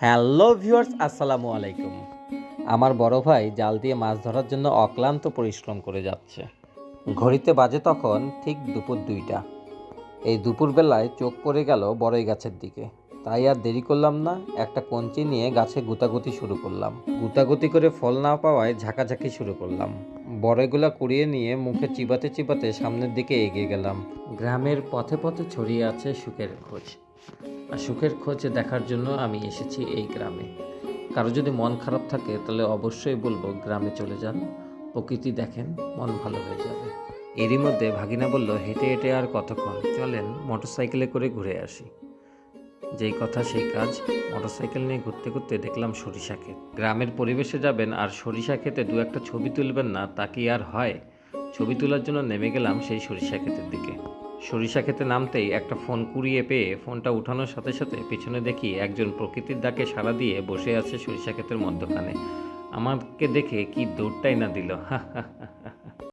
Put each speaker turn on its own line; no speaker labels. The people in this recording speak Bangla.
হ্যালো ভিউয়ার্স, আসসালামু আলাইকুম। আমার বড় ভাই জাল দিয়ে মাছ ধরার জন্য অক্লান্ত পরিশ্রম করে যাচ্ছে। ঘড়িতে বাজে তখন ঠিক দুপুর দুইটা। এই দুপুরবেলায় চোখ পড়ে গেল বড়ই গাছের দিকে। তাই আর দেরি করলাম না, একটা কঞ্চি নিয়ে গাছে গুতাগুতি শুরু করলাম। গুতাগুতি করে ফল না পাওয়ায় ঝাঁকাঝাঁকি শুরু করলাম। বড়ইগুলা কুড়িয়ে নিয়ে মুখে চিবাতে চিবাতে সামনের দিকে এগিয়ে গেলাম। গ্রামের পথে পথে ছড়িয়ে আছে সুখের খোঁজ। আর সুখের খোঁজ দেখার জন্য আমি এসেছি এই গ্রামে। কারও যদি মন খারাপ থাকে, তাহলে অবশ্যই বলব গ্রামে চলে যান। প্রকৃতি দেখেন, মন ভালো হয়ে যাবে। এরই মধ্যে ভাগিনা বলল, হেঁটে হেঁটে আর কতক্ষণ? চলেন, মোটরসাইকেলে করে ঘুরে আসি। যেই কথা সেই কাজ মোটরসাইকেল নিয়ে ঘুরতে ঘুরতে দেখলাম সরিষা ক্ষেত গ্রামের পরিবেশে যাবেন আর সরিষা ক্ষেতে দু একটা ছবি তুলবেন না, তা কি আর হয়? ছবি তোলার জন্য নেমে গেলাম সেই সরিষা ক্ষেতের দিকে। সরিষা খেতে নামতেই একটা ফোন কুড়িয়ে পেয়ে ফোনটা উঠানোর সাথে সাথে পিছনে দেখি একজন প্রকৃতির ডাকে সাড়া দিয়ে বসে আছে সরিষা ক্ষেতের মধ্যখানে। আমাকে দেখে কি দৌড়টাই না দিল। হা হা হা।